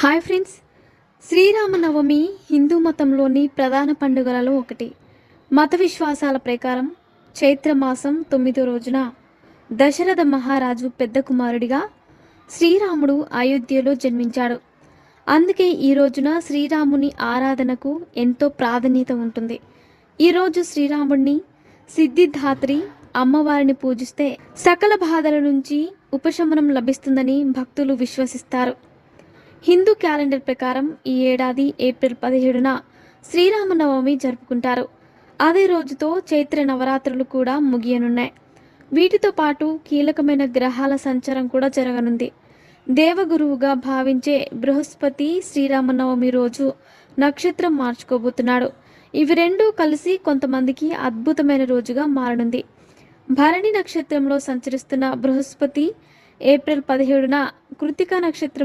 Hi friends. Sri Rama Navami Hindu మతంలోని ప్రధాన పండుగలలో ఒకటి. మత విశ్వాసాల ప్రకారం చైత్రమాసం తొమ్మిదో రోజున దశరథ మహారాజు పెద్ద కుమారుడిగా శ్రీరాముడు అయోధ్యలో జన్మించాడు. అందుకే ఈ రోజున శ్రీరాముని ఆరాధనకు ఎంతో ప్రాధాన్యత ఉంటుంది. ఈరోజు శ్రీరాముడిని సిద్ధిధాత్రి అమ్మవారిని పూజిస్తే సకల బాధల నుంచి ఉపశమనం లభిస్తుందని భక్తులు విశ్వసిస్తారు. హిందూ క్యాలెండర్ ప్రకారం ఈ ఏడాది ఏప్రిల్ పదిహేడున శ్రీరామనవమి జరుపుకుంటారు. అదే రోజుతో చైత్ర నవరాత్రులు కూడా ముగియనున్నాయి. వీటితో పాటు కీలకమైన గ్రహాల సంచారం కూడా జరగనుంది. దేవగురువుగా భావించే బృహస్పతి శ్రీరామనవమి రోజు నక్షత్రం మార్చుకోబోతున్నాడు. ఇవి రెండూ కలిసి కొంతమందికి అద్భుతమైన రోజుగా మారనుంది. భరణి నక్షత్రంలో సంచరిస్తున్న బృహస్పతి ఏప్రిల్ పదిహేడున కృతికా నక్షత్రం